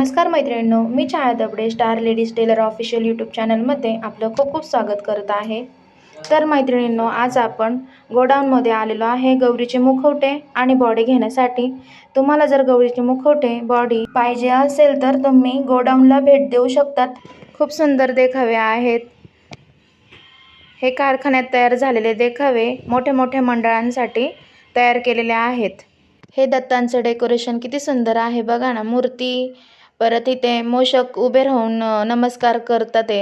नमस्कार मैत्रिणींनो मी Chhaya Dabde star ladies tailor official YouTube चॅनलमध्ये आपलं खूप खूप स्वागत करत आहे. तर मैत्रिणींनो आज आपण गोडाऊनमध्ये आलेलो आहे गौरीचे मुखवटे आणि बॉडी घेण्यासाठी. तुम्हाला जर गौरीचे मुखवटे बॉडी पाहिजे असेल तर तुम्ही गोडाऊनला भेट देऊ शकतात. खूप सुंदर देखावे आहेत. हे कारखान्यात तयार झालेले देखावे मोठ्या मोठ्या मंडळांसाठी तयार केलेले आहेत. हे दत्तांचं डेकोरेशन किती सुंदर आहे बघा ना मूर्ती परत इथे मूषक उभे राहून नमस्कार करतात ते.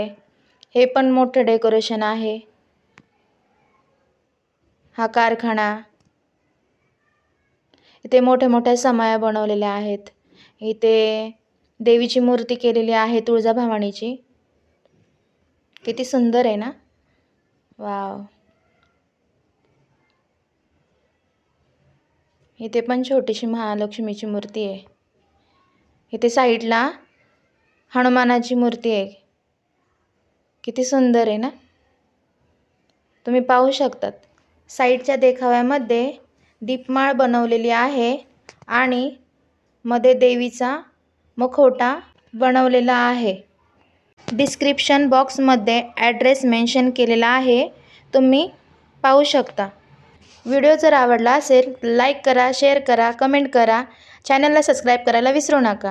हे पण मोठं डेकोरेशन आहे. हा कारखाना. इथे मोठ्या मोठ्या समाया बनवलेल्या आहेत. इथे देवीची मूर्ती केलेली आहे तुळजाभवानीची किती सुंदर आहे ना? वाव. इथे पण छोटीशी महालक्ष्मीची मूर्ती आहे. इथे साईडला हनुमानाची मूर्ती आहे. किती सुंदर आहे ना? तुम्ही पाहू शकतात. साईडच्या देखाव्यामध्ये दीपमाळ बनवलेली आहे आणि मध्ये देवीचा मुखवटा बनवलेला आहे. डिस्क्रिप्शन बॉक्समध्ये ॲड्रेस मेन्शन केलेला आहे. तुम्ही पाहू शकता. व्हिडिओ जर आवडला असेल लाईक करा शेअर करा कमेंट करा. चॅनलला सबस्क्राईब करायला विसरू नका.